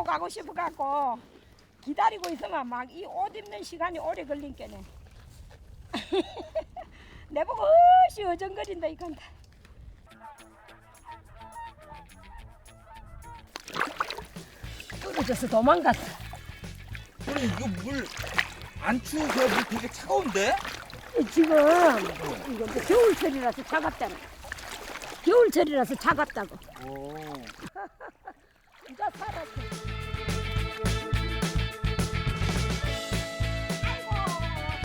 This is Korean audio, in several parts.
타고 가고 싶어 갖고 기다리고 있으면 막 이 옷 입는 시간이 오래 걸린 게네. 내보고 어시 어정거린다 이건다. 떨어져서 도망갔어. 아니 이거 물 안 추워서 물 되게 차가운데? 지금 이거 이제 겨울철이라서 차갑잖아. 겨울철이라서 차갑다고. 오. 아이고,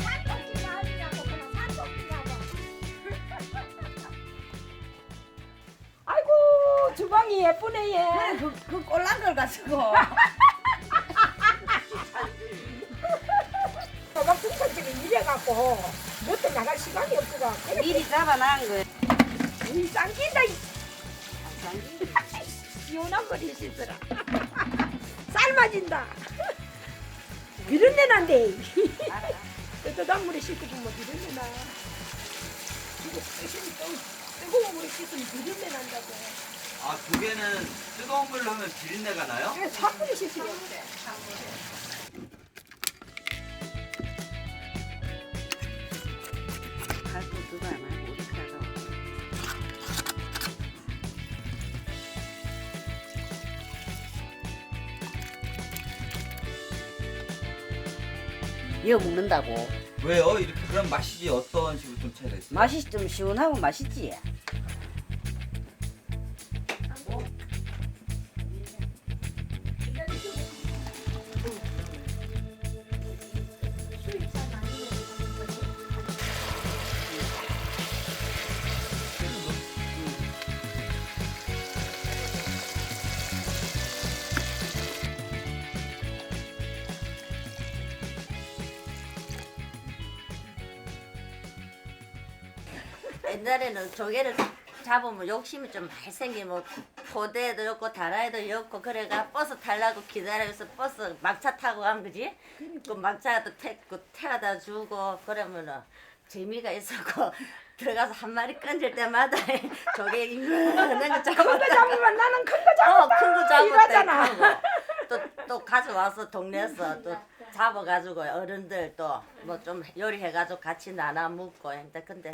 산토끼가 아니냐고, 그냥 산토끼라고. 아이고, 주방이 예쁘네, 얘. 그, 그 꼴난 걸 가지고 막 등산집이 이래갖고, 못해 나갈 시간이 없어가. 미리 잡아놓은 거야. 이 쌍긴다, 이 시원한 거리 씻으라. 삶아진다. 비린내 난대. 뜨뜻한 물에 씻고 보면 비린내 나. 이거 뜨거운 물에 씻으면 비린내 난다고. 아 조개는 뜨거운 물로 하면 비린내가 나요? 그래, 찬물에 씻으면 돼. 이거 먹는다고 왜요? 이렇게 그런 맛이 어떤 식으로 좀 차이가 있어요? 맛이 좀 시원하고 맛있지 옛날에는 조개를 잡으면 욕심이 좀 많이 생기면 포대도 였고 다라이도 였고 그래가 버스 타려고 기다려서 버스 막차 타고 간 거지? 그 막차도 태, 그 태워다 주고 그러면은 재미가 있었고 들어가서 한 마리 건질 때마다 조개 이만한 거 잡고 큰거 잡으면 나는 큰 거 잡았다. 어 큰 거 잡을 때 이러잖아. 하고. 또또 가져와서 동네에서 또 잡아가지고 어른들 또 뭐 좀 요리해가지고 같이 나눠 먹고 했는데 근데